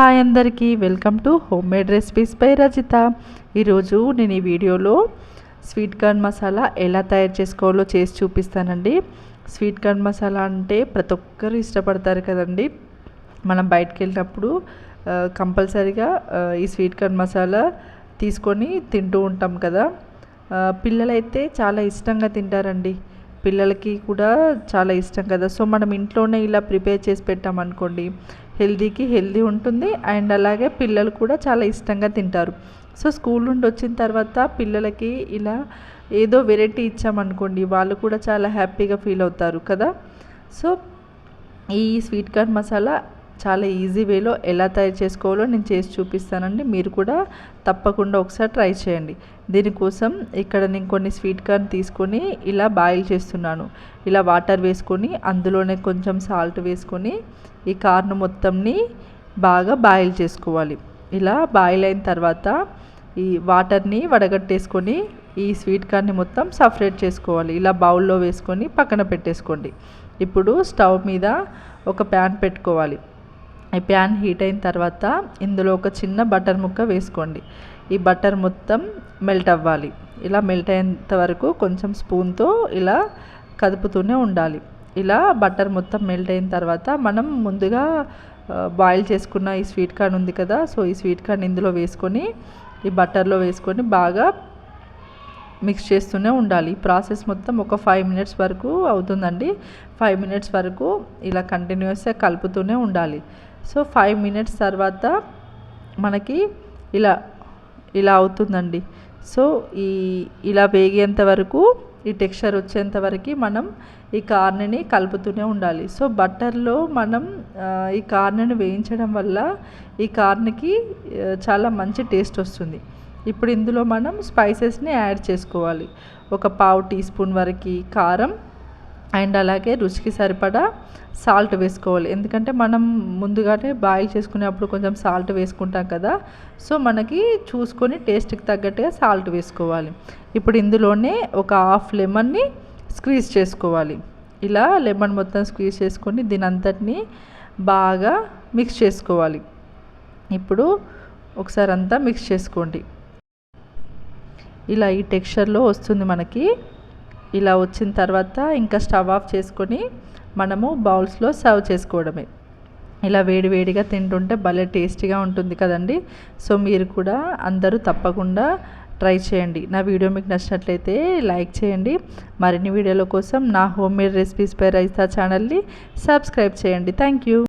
Hi అందరికీ welcome to home made recipes by Rajitha. ఈరోజు నేను ఈ వీడియోలో స్వీట్ కార్న్ మసాలా ఎలా తయారు చేసుకోవాలో చేసి చూపిస్తానండి. స్వీట్ కార్న్ మసాలా అంటే ప్రతి ఒక్కరు ఇష్టపడతారు కదండి. మనం బయటకు వెళ్ళినప్పుడు కంపల్సరీగా ఈ స్వీట్ కార్న్ మసాలా తీసుకొని తింటూ ఉంటాం కదా. పిల్లలైతే చాలా ఇష్టంగా తింటారండి. పిల్లలకి కూడా చాలా ఇష్టం కదా. సో మనం ఇంట్లోనే ఇలా ప్రిపేర్ చేసి పెట్టామనుకోండి హెల్దీకి హెల్దీ ఉంటుంది అండ్ అలాగే పిల్లలు కూడా చాలా ఇష్టంగా తింటారు. సో స్కూల్ నుండి వచ్చిన తర్వాత పిల్లలకి ఇలా ఏదో వెరైటీ ఇచ్చామనుకోండి వాళ్ళు కూడా చాలా హ్యాపీగా ఫీల్ అవుతారు కదా. సో ఈ స్వీట్ కార్న్ మసాలా చాలా ఈజీ వేలో ఎలా తయారు చేసుకోవాలో నేను చేసి చూపిస్తానండి. మీరు కూడా తప్పకుండా ఒకసారి ట్రై చేయండి. దీనికోసం ఇక్కడ నేను కొన్ని స్వీట్ కార్న్ తీసుకొని ఇలా బాయిల్ చేస్తున్నాను. ఇలా వాటర్ వేసుకొని అందులోనే కొంచెం సాల్ట్ వేసుకొని ఈ కార్న్ మొత్తంని బాగా బాయిల్ చేసుకోవాలి. ఇలా బాయిల్ అయిన తర్వాత ఈ వాటర్ని వడగట్టేసుకొని ఈ స్వీట్ కార్న్ని మొత్తం సపరేట్ చేసుకోవాలి. ఇలా బౌల్లో వేసుకొని పక్కన పెట్టేసుకోండి. ఇప్పుడు స్టవ్ మీద ఒక ప్యాన్ పెట్టుకోవాలి. ఈ ప్యాన్ హీట్ అయిన తర్వాత ఇందులో ఒక చిన్న బటర్ ముక్క వేసుకోండి. ఈ బటర్ మొత్తం మెల్ట్ అవ్వాలి. ఇలా మెల్ట్ అయ్యేంత వరకు కొంచెం స్పూన్తో ఇలా కదుపుతూనే ఉండాలి. ఇలా బటర్ మొత్తం మెల్ట్ అయిన తర్వాత మనం ముందుగా బాయిల్ చేసుకున్న ఈ స్వీట్ కార్న్ ఉంది కదా సో ఈ స్వీట్ కార్న్ ఇందులో వేసుకొని ఈ బటర్లో వేసుకొని బాగా మిక్స్ చేస్తూనే ఉండాలి. ప్రాసెస్ మొత్తం ఒక ఫైవ్ మినిట్స్ వరకు అవుతుందండి. ఫైవ్ మినిట్స్ వరకు ఇలా కంటిన్యూస్గా కలుపుతూనే ఉండాలి. సో ఫైవ్ మినిట్స్ తర్వాత మనకి ఇలా ఇలా అవుతుందండి. సో ఈ ఇలా వేగేంత వరకు ఈ టెక్స్చర్ వచ్చేంత వరకు మనం ఈ కార్నని కలుపుతూనే ఉండాలి. సో బట్టర్లో మనం ఈ కార్నని వేయించడం వల్ల ఈ కార్న్కి చాలా మంచి టేస్ట్ వస్తుంది. ఇప్పుడు ఇందులో మనం స్పైసెస్ని యాడ్ చేసుకోవాలి. ఒక పావు టీ స్పూన్ వరకు కారం అండ్ అలాగే రుచికి సరిపడా సాల్ట్ వేసుకోవాలి. ఎందుకంటే మనం ముందుగానే బాయిల్ చేసుకునేప్పుడు కొంచెం సాల్ట్ వేసుకుంటాం కదా. సో మనకి చూసుకొని టేస్ట్కి తగ్గట్టుగా సాల్ట్ వేసుకోవాలి. ఇప్పుడు ఇందులోనే ఒక హాఫ్ లెమన్ని స్క్వీజ్ చేసుకోవాలి. ఇలా లెమన్ మొత్తం స్క్వీజ్ చేసుకొని దీని అంతటిని బాగా మిక్స్ చేసుకోవాలి. ఇప్పుడు ఒకసారి అంతా మిక్స్ చేసుకోండి. ఇలా ఈ టెక్స్చర్లో వస్తుంది మనకి ఇలా వచ్చిన తర్వాత ఇంకా స్టవ్ ఆఫ్ చేసుకొని మనము బౌల్స్లో సర్వ్ చేసుకోవడమే. ఇలా వేడివేడిగా తింటుంటే భలే టేస్టీగా ఉంటుంది కదండి. సో మీరు కూడా అందరూ తప్పకుండా ట్రై చేయండి. నా వీడియో మీకు నచ్చినట్లయితే లైక్ చేయండి. మరిన్ని వీడియోల కోసం నా హోమ్ మేడ్ రెసిపీస్ పై రైతా ఛానల్ని సబ్స్క్రైబ్ చేయండి. Thank you.